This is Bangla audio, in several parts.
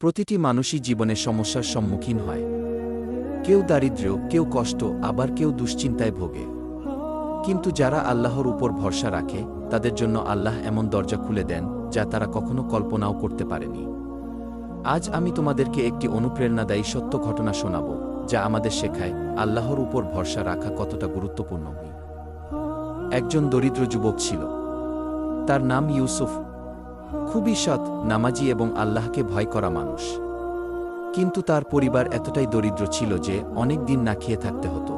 প্রতিটি মানুষই জীবনে সমস্যার সম্মুখীন হয়। কেউ দারিদ্র্য কেউ কষ্ট, আবার কেউ দুশ্চিন্তায় ভোগে। কিন্তু যারা আল্লাহর উপর ভরসা রাখে, তাদের জন্য আল্লাহ এমন দরজা খুলে দেন, যা তারা কখনো কল্পনাও করতে পারেনি। আজ আমি তোমাদেরকে একটি অনুপ্রেরণাদায়ী সত্য ঘটনা শোনাব, যা আমাদের শেখায় আল্লাহর উপর ভরসা রাখা কতটা গুরুত্বপূর্ণ। একজন দরিদ্র যুবক ছিল। তার নাম ইউসুফ। খুবই সৎ, নামাজি এবং আল্লাহকে ভয় করা মানুষ। কিন্তু তার পরিবার এতটাই দরিদ্র ছিল যে অনেক দিন না খেয়ে থাকতে হতো।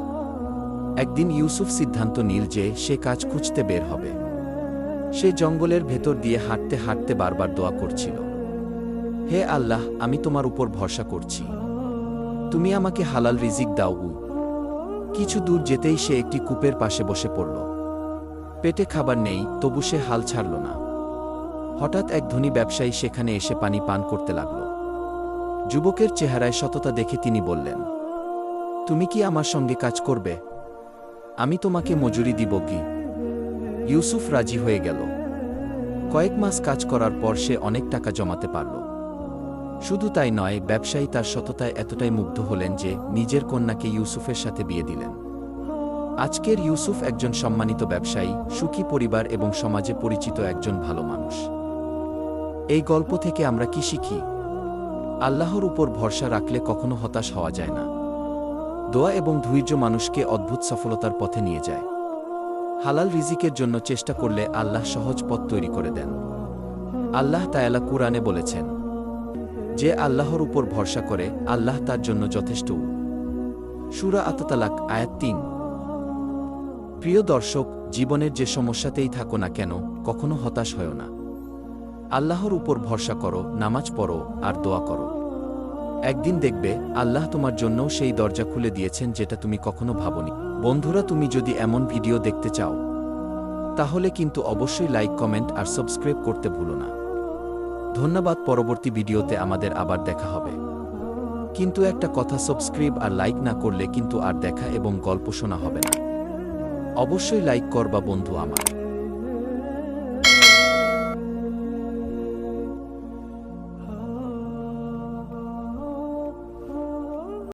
একদিন ইউসুফ সিদ্ধান্ত নিল যে সে কাজ খুঁজতে বের হবে। সে জঙ্গলের ভেতর দিয়ে হাঁটতে হাঁটতে বারবার দোয়া করছিল, হে আল্লাহ, আমি তোমার উপর ভরসা করছি। তুমি আমাকে হালাল রিজিক দাও কিছু দূর যেতেই সে একটি কূপের পাশে বসে পড়ল। পেটে খাবার নেই, তবু সে হাল ছাড়ল না। হঠাৎ এক ধনী ব্যবসায়ী সেখানে এসে পানি পান করতে লাগল। যুবকের চেহারায় সততা দেখে তিনি বললেন, তুমি কি আমার সঙ্গে কাজ করবে? আমি তোমাকে মজুরি দিব কি? ইউসুফ রাজি হয়ে গেল। কয়েক মাস কাজ করার পর সে অনেক টাকা জমাতে পারল। শুধু তাই নয়, ব্যবসায়ী তার সততায় এতটাই মুগ্ধ হলেন যে নিজের কন্যাকে ইউসুফের সাথে বিয়ে দিলেন। আজকের ইউসুফ একজন সম্মানিত ব্যবসায়ী, সুখী পরিবার এবং সমাজে পরিচিত একজন ভালো মানুষ। এই গল্প থেকে আমরা কি শিখি? আল্লাহর উপর ভরসা রাখলে কখনো হতাশ হওয়া যায় না। দোয়া এবং ধৈর্য মানুষকে অদ্ভুত সফলতার পথে নিয়ে যায়। হালাল রিজিকের জন্য চেষ্টা করলে আল্লাহ সহজ পথ তৈরি করে দেন। আল্লাহ তায়ালা কুরআনে বলেছেন, যে আল্লাহর উপর ভরসা করে, আল্লাহ তার জন্য যথেষ্ট সুরা আততালাক, আয়াত তিন। প্রিয় দর্শক, জীবনের যে সমস্যাতেই থাকো না কেন, কখনো হতাশ হও না। আল্লাহর উপর ভরসা করো, নামাজ পড়ো আর দোয়া করো। একদিন দেখবে আল্লাহ তোমার জন্যও সেই দরজা খুলে দিয়েছেন যেটা তুমি কখনো ভাবনি। বন্ধুরা, তুমি যদি এমন ভিডিও দেখতে চাও, তাহলে কিন্তু অবশ্যই লাইক, কমেন্ট আর সাবস্ক্রাইব করতে ভুলো না। ধন্যবাদ, পরবর্তী ভিডিওতে আমাদের আবার দেখা হবে। কিন্তু একটা কথা, সাবস্ক্রাইব আর লাইক না করলে কিন্তু আর দেখা এবং গল্প শোনা হবে না। অবশ্যই লাইক করবা বন্ধু আমার।